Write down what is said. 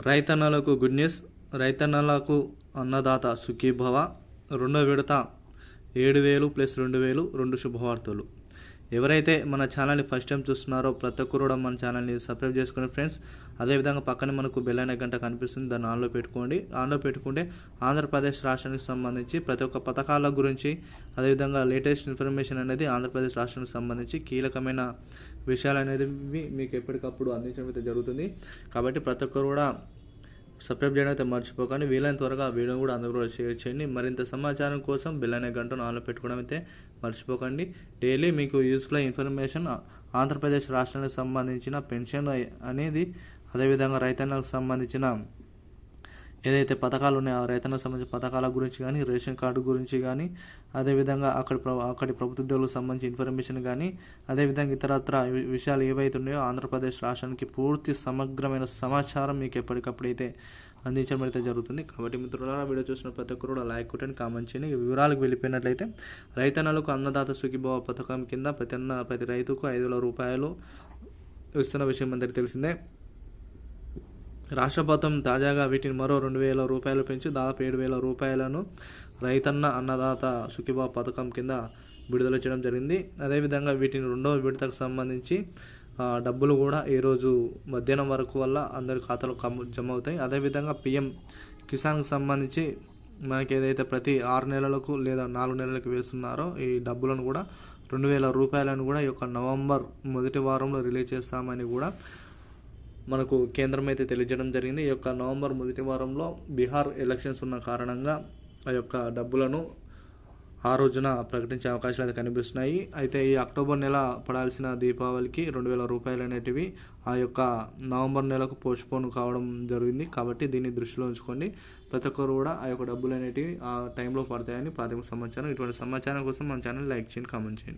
రైతన్నలకు good news. రైతన్నలకు అన్నదాత సుఖీభవ. రెండో విడత ఏడు వేలు ప్లస్ రెండు వేలు రెండు శుభవార్తలు. ఎవరైతే మన ఛానల్ని ఫస్ట్ టైం చూస్తున్నారో ప్రతి ఒక్కరు కూడా మన ఛానల్ని సబ్స్క్రైబ్ చేసుకుని ఫ్రెండ్స్ అదేవిధంగా పక్కనే మనకు బెల్ అనే గంట కనిపిస్తుంది దాన్ని ఆన్లో పెట్టుకోండి. ఆన్లో పెట్టుకుంటే ఆంధ్రప్రదేశ్ రాష్ట్రానికి సంబంధించి ప్రతి ఒక్క పథకాల గురించి అదేవిధంగా లేటెస్ట్ ఇన్ఫర్మేషన్ అనేది ఆంధ్రప్రదేశ్ రాష్ట్రానికి సంబంధించి కీలకమైన విషయాలు అనేది మీకు ఎప్పటికప్పుడు అందించడం అయితే జరుగుతుంది. కాబట్టి ప్రతి ఒక్కరు కూడా సబ్స్క్రైబ్ చేయడం అయితే మర్చిపోకండి వీలైన త్వరగా ఆ వీడియో కూడా అందరూ కూడా షేర్ చేయండి. మరింత సమాచారం కోసం బెల్ అనే గంటను ఆన్లో పెట్టుకోవడం అయితే మర్చిపోకండి. డైలీ మీకు యూస్ఫుల్ ఇన్ఫర్మేషన్ ఆంధ్రప్రదేశ్ రాష్ట్రానికి సంబంధించిన పెన్షన్ అనేది అదేవిధంగా రైతన్నలకు సంబంధించిన ఏదైతే పథకాలు ఉన్నాయో ఆ రైతన్నకు సంబంధించిన పథకాల గురించి కానీ రేషన్ కార్డు గురించి కానీ అదేవిధంగా అక్కడ ప్ర అక్కడి ప్రభుత్వ ఉద్యోగులకు సంబంధించిన ఇన్ఫర్మేషన్ కానీ అదేవిధంగా ఇతరత్ర విషయాలు ఏవైతే ఉన్నాయో ఆంధ్రప్రదేశ్ రాష్ట్రానికి పూర్తి సమగ్రమైన సమాచారం మీకు ఎప్పటికప్పుడైతే అందించడం అయితే జరుగుతుంది. కాబట్టి మిత్రులారా వీడియో చూసిన ప్రతి ఒక్కరు కూడా లైక్ కొట్టండి కామెంట్ చేయండి. వివరాలకు వెళ్ళిపోయినట్లయితే రైతన్నలకు అన్నదాత సుఖీభావ పథకం కింద ప్రతి అన్న ప్రతి రైతుకు ఐదు వేల రూపాయలు ఇస్తున్న విషయం అందరికీ తెలిసిందే. రాష్ట్ర ప్రభుత్వం తాజాగా వీటిని మరో రెండు వేల రూపాయలు పెంచి దాదాపు ఏడు వేల రూపాయలను రైతన్న అన్నదాత సుఖీభావ పథకం కింద విడుదల చేయడం జరిగింది. అదేవిధంగా వీటిని రెండవ విడతకు సంబంధించి డబ్బులు కూడా ఈరోజు మధ్యాహ్నం వరకు వల్ల అందరి ఖాతాలో కమ్- జమ అవుతాయి. అదేవిధంగా పిఎం కిసాన్కి సంబంధించి మనకి ఏదైతే ప్రతి ఆరు నెలలకు లేదా నాలుగు నెలలకు వేస్తున్నారో ఈ డబ్బులను కూడా రెండు వేల రూపాయలను కూడా ఈ యొక్క నవంబర్ మొదటి వారంలో రిలీజ్ చేస్తామని కూడా మనకు కేంద్రం అయితే తెలియజేయడం జరిగింది. ఈ యొక్క నవంబర్ మొదటి వారంలో బీహార్ ఎలక్షన్స్ ఉన్న కారణంగా ఆ యొక్క డబ్బులను ఆ రోజున ప్రకటించే అవకాశాలు అయితే కనిపిస్తున్నాయి. అయితే ఈ అక్టోబర్ నెల పడాల్సిన దీపావళికి రెండు వేల రూపాయలు అనేటివి ఆ యొక్క నవంబర్ నెలకు పోస్ట్పోన్ కావడం జరిగింది. కాబట్టి దీన్ని దృష్టిలో ఉంచుకోండి. ప్రతి ఒక్కరు కూడా ఆ యొక్క డబ్బులు అనేటివి ఆ టైంలో పడతాయని ప్రాథమిక సమాచారం. ఇటువంటి సమాచారం కోసం మన ఛానల్ లైక్ చేయండి కామెంట్ చేయండి.